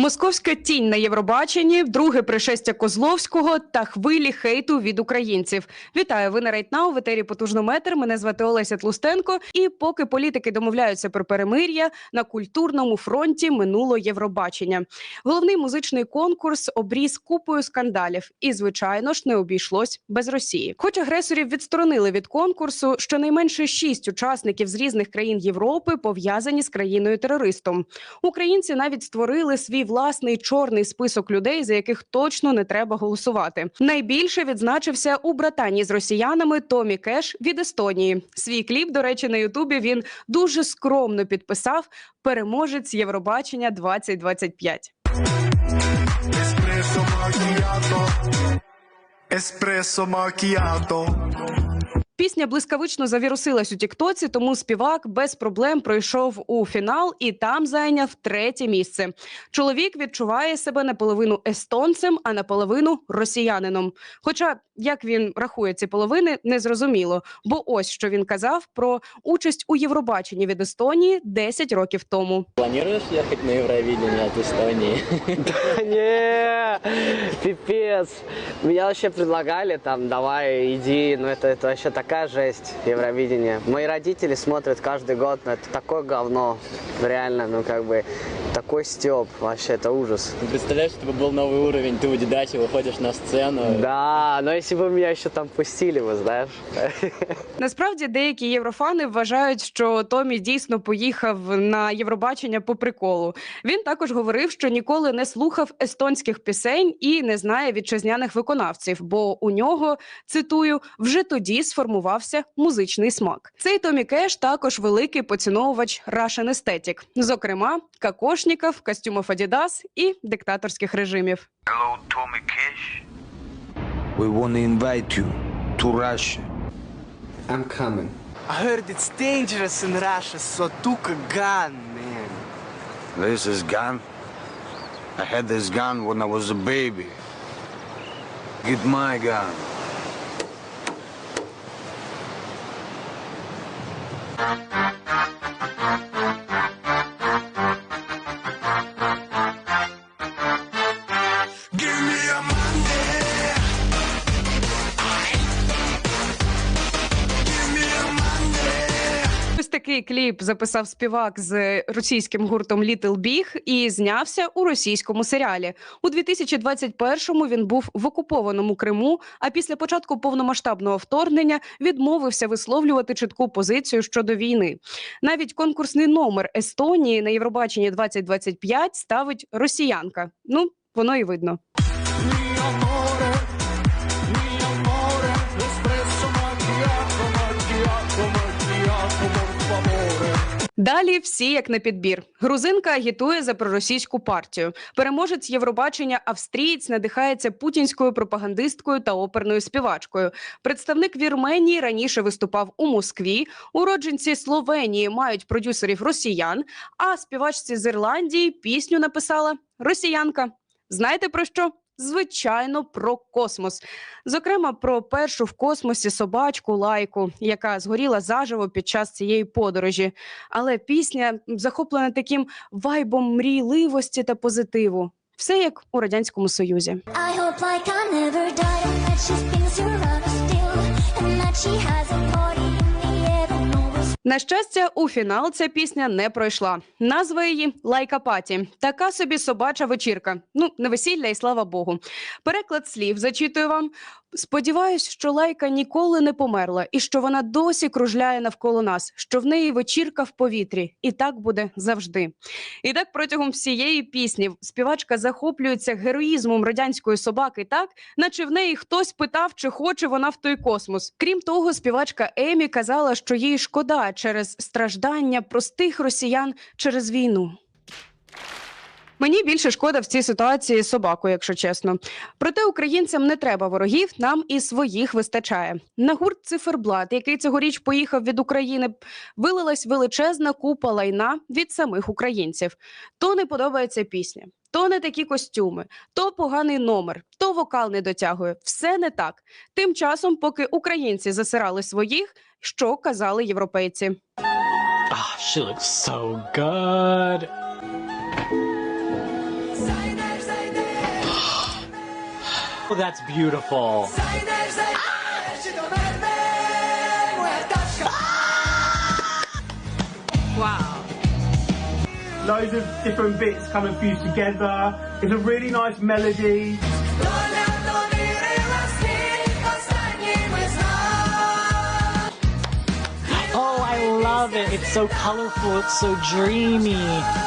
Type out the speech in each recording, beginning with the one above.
Московська тінь на Євробаченні, друге пришестя Козловського та хвилі хейту від українців. Вітаю, ви на Рейтнау в етері Потужнометр. Мене звати Олеся Тлустенко. І поки політики домовляються про перемир'я, на культурному фронті минуло Євробачення. Головний музичний конкурс обріз купою скандалів, і звичайно ж не обійшлось без Росії. Хоч агресорів відсторонили від конкурсу, щонайменше шість учасників з різних країн Європи пов'язані з країною терористом. Українці навіть створили свій власний чорний список людей, за яких точно не треба голосувати. Найбільше відзначився у братанні з росіянами Томі Кеш від Естонії. Свій кліп, до речі, на Ютубі він дуже скромно підписав переможець Євробачення 2025. Espresso macchiato. Espresso macchiato. Пісня блискавично завірусилась у Тіктоці, тому співак без проблем пройшов у фінал і там зайняв третє місце. Чоловік відчуває себе наполовину естонцем, а наполовину росіянином. Хоча як він рахує ці половини, не зрозуміло. Бо ось що він казав про участь у Євробаченні від Естонії 10 років тому. Планируешь ехать на Евровидение от Эстонии? Не, пипец. Меня вообще предлагали там, давай, иди, но это, это вообще такая жесть, Евровидение. Мои родители смотрят каждый год, но это такое говно, реально, ну как бы, такой стёб, вообще, это ужас. Ты представляешь, это бы был новый уровень, ты у Дидачи выходишь на сцену. Да, но если бы меня еще там пустили бы, знаешь. Насправді деякі єврофани вважають, що Томі дійсно поїхав на Євробачення по приколу. Він також говорив, що ніколи не слухав естонських пісень і не знає вітчизняних виконавців, бо у нього цитую вже тоді сформувався музичний смак. Цей Томі Кеш також великий поціновувач Russian Aesthetic, зокрема какошніків, костюмів Adidas і диктаторських режимів. Hello, Tommy Cash. We want to invite you to Russia. I'm coming. I heard it's dangerous in Russia, so took a gun, man. This is gun. I had this gun when I was a baby. Get my gun. Bye. Кліп записав співак з російським гуртом Little Big і знявся у російському серіалі. У 2021-му він був в окупованому Криму. А після початку повномасштабного вторгнення відмовився висловлювати чітку позицію щодо війни. Навіть конкурсний номер Естонії на Євробаченні 2025 ставить росіянка. Ну, воно і видно. Далі всі як на підбір. Грузинка агітує за проросійську партію. Переможець Євробачення австрієць надихається путінською пропагандисткою та оперною співачкою. Представник Вірменії раніше виступав у Москві. Уродженці Словенії мають продюсерів росіян. А співачці з Ірландії пісню написала росіянка. Знаєте про що? Звичайно, про космос. Зокрема, про першу в космосі собачку лайку, яка згоріла заживо під час цієї подорожі. Але пісня захоплена таким вайбом мрійливості та позитиву. Все як у радянському союзі. I hope like I never died and that she spins her rubber still and that she has a party На щастя, у фінал ця пісня не пройшла. Назва її Лайка Паті. Така собі собача вечірка. Ну, не весілля, і слава Богу. Переклад слів зачитую вам. Сподіваюсь, що лайка ніколи не померла, і що вона досі кружляє навколо нас, що в неї вечірка в повітрі, і так буде завжди. І так протягом всієї пісні співачка захоплюється героїзмом радянської собаки, так наче в неї хтось питав, чи хоче вона в той космос. Крім того, співачка Емі казала, що їй шкода через страждання простих росіян через війну. Мені більше шкода в цій ситуації собаку, якщо чесно. Проте українцям не треба ворогів, нам і своїх вистачає. На гурт циферблат, який цьогоріч поїхав від України, вилилась величезна купа лайна від самих українців. То не подобається пісня, то не такі костюми, то поганий номер, то вокал не дотягує. Все не так. Тим часом, поки українці засирали своїх, що казали європейці. Ah, she looks so good. Oh, that's beautiful. Wow. loads of different bits kind of fused together. It's a really nice melody. Oh, I love it. It's so colorful. It's so dreamy.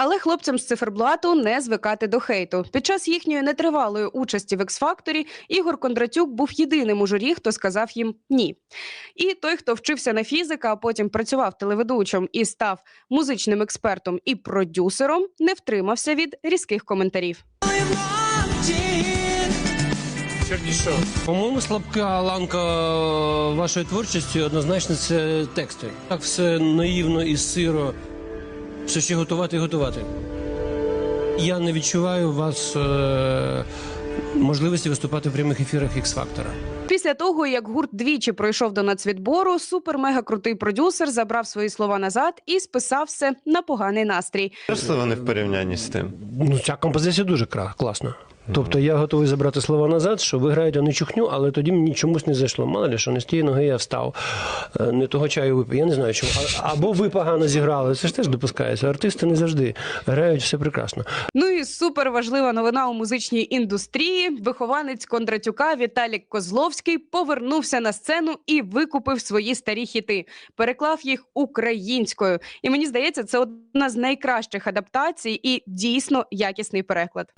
I хлопцям з циферблату не звикати до хейту. Під час їхньої нетривалої участі в X-Factor Ігор Кондратюк був єдиним у журі, хто сказав їм ні. І той, хто вчився на фізика, а потім працював телеведучим і став музичним експертом і продюсером, не втримався від різких коментарів. По-моєму, слабка ланка вашої творчості однозначно це тексти. Так все наївно і сиро, все ще готувати і готувати. Я не відчуваю у вас е- можливості виступати в прямих ефірах x фактора Після того, як гурт двічі пройшов до нацвідбору, супер-мега крутий продюсер забрав свої слова назад і списав все на поганий настрій. Просто вони в порівнянні з тим. Ну, ця композиція дуже кра- класна. Тобто я готовий забрати слова назад, що ви граєте не чухню, але тоді мені чомусь не зайшло. Мало ли, не з тієї ноги я встав, е, не того чаю випив. Я не знаю чому. Або ви погано зіграли. Це ж теж допускається. Артисти не завжди грають все прекрасно. Ну і супер важлива новина у музичній індустрії. Вихованець Кондратюка Віталік Козловський повернувся на сцену і викупив свої старі хіти, переклав їх українською. І мені здається, це одна з найкращих адаптацій і дійсно якісний переклад.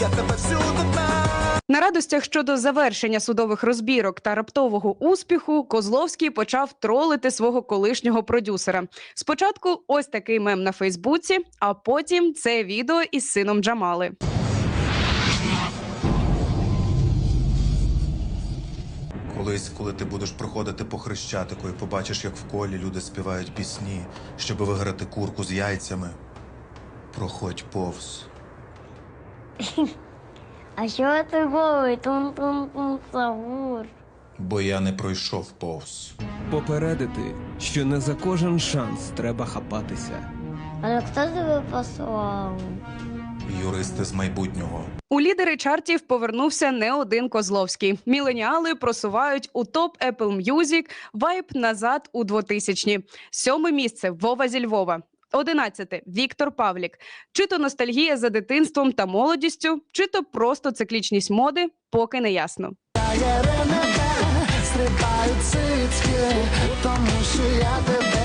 Я тебе всюди знаю. На радостях щодо завершення судових розбірок та раптового успіху Козловський почав тролити свого колишнього продюсера. Спочатку ось такий мем на Фейсбуці, а потім це відео із сином Джамали. Колись, коли ти будеш проходити по хрещатику і побачиш, як в колі люди співають пісні, щоб виграти курку з яйцями, проходь повз. А що ти говориш? Тун-тун-тун, савур. Бо я не пройшов повз. Попередити, що не за кожен шанс треба хапатися. Але хто тебе послав? Юристи з майбутнього. У лідери чартів повернувся не один Козловський. Міленіали просувають у топ Apple Music вайб назад у 2000-ні. Сьоме місце Вова зі Львова. Одинадцяте Віктор Павлік. Чи то ностальгія за дитинством та молодістю, чи то просто циклічність моди, поки не ясно. Стрибають цицьки, тому що я тебе.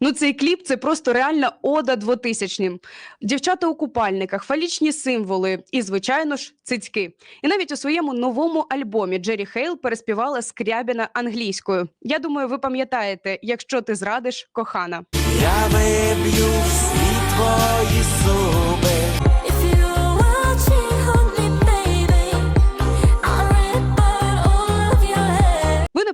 Ну, цей кліп це просто реальна ода 2000-нім. Дівчата у купальниках, фалічні символи і, звичайно ж, цицьки. І навіть у своєму новому альбомі Джері Хейл переспівала Скрябіна англійською. Я думаю, ви пам'ятаєте, якщо ти зрадиш, кохана. Я виб'ю всі твої зуби.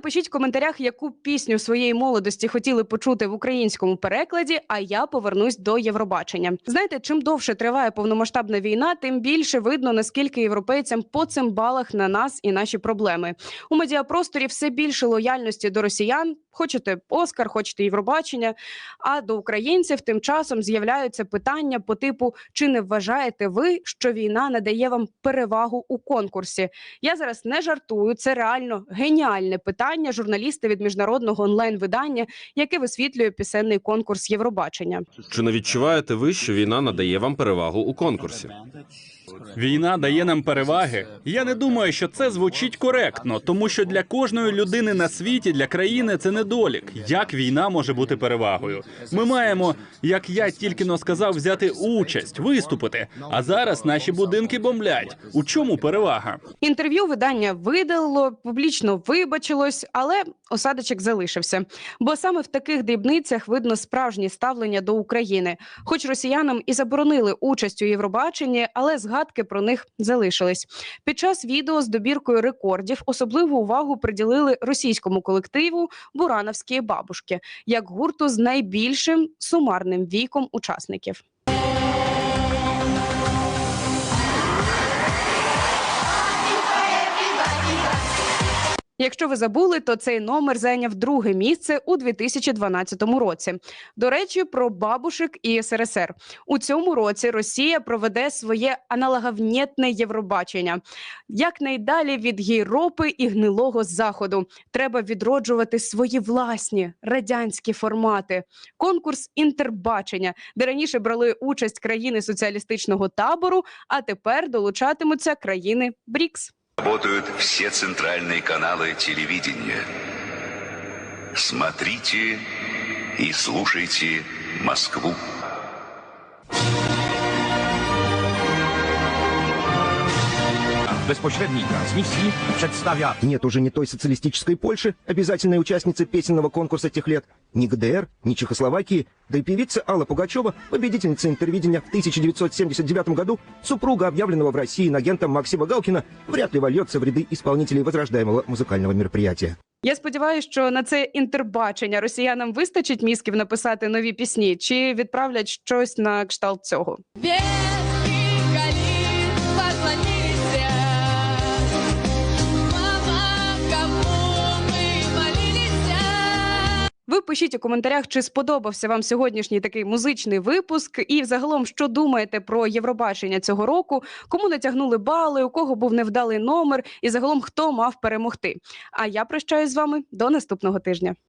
Напишіть в коментарях, яку пісню своєї молодості хотіли почути в українському перекладі. А я повернусь до Євробачення. Знаєте, чим довше триває повномасштабна війна, тим більше видно наскільки європейцям по цим балах на нас і наші проблеми. У медіапросторі все більше лояльності до росіян. Хочете Оскар, хочете Євробачення. А до українців тим часом з'являються питання по типу: чи не вважаєте ви, що війна надає вам перевагу у конкурсі? Я зараз не жартую. Це реально геніальне питання журналіста від міжнародного онлайн-видання, яке висвітлює пісенний конкурс Євробачення. Чи не відчуваєте ви, що війна надає вам перевагу у конкурсі? Війна дає нам переваги. Я не думаю, що це звучить коректно, тому що для кожної людини на світі, для країни це недолік. Як війна може бути перевагою? Ми маємо, як я тільки но сказав, взяти участь, виступити. А зараз наші будинки бомблять. У чому перевага? Інтерв'ю видання видалило, публічно вибачилось, але осадочок залишився. Бо саме в таких дрібницях видно справжнє ставлення до України. Хоч росіянам і заборонили участь у Євробаченні, але згадки про них залишились. Під час відео з добіркою рекордів особливу увагу приділили російському колективу Бурановські бабушки як гурту з найбільшим сумарним віком учасників. Якщо ви забули, то цей номер зайняв друге місце у 2012 році. До речі, про бабушек і СРСР у цьому році Росія проведе своє аналоговнєтне Євробачення. Якнайдалі від Європи і гнилого заходу треба відроджувати свої власні радянські формати. Конкурс інтербачення, де раніше брали участь країни соціалістичного табору, а тепер долучатимуться країни БРІКС. Работают все центральные каналы телевидения. Смотрите и слушайте Москву. bezpośredniej transmisji przedstawia Нет уже ни той социалистической Польши, обязательной участницы песенного конкурса тех лет, ни ГДР, ни Чехословакии, да и певица Алла Пугачева, победительница интервидения в 1979 году, супруга объявленного в России агентом Максима Галкина, вряд ли вольется в ряды исполнителей возрождаемого музыкального мероприятия. Я сподіваюся, що на це інтербачення росіянам вистачить мізків написати нові пісні, чи відправлять щось на кшталт цього. Ви Пишіть у коментарях, чи сподобався вам сьогоднішній такий музичний випуск, і взагалом, що думаєте про Євробачення цього року, кому натягнули бали, у кого був невдалий номер, і загалом хто мав перемогти. А я прощаюсь з вами до наступного тижня.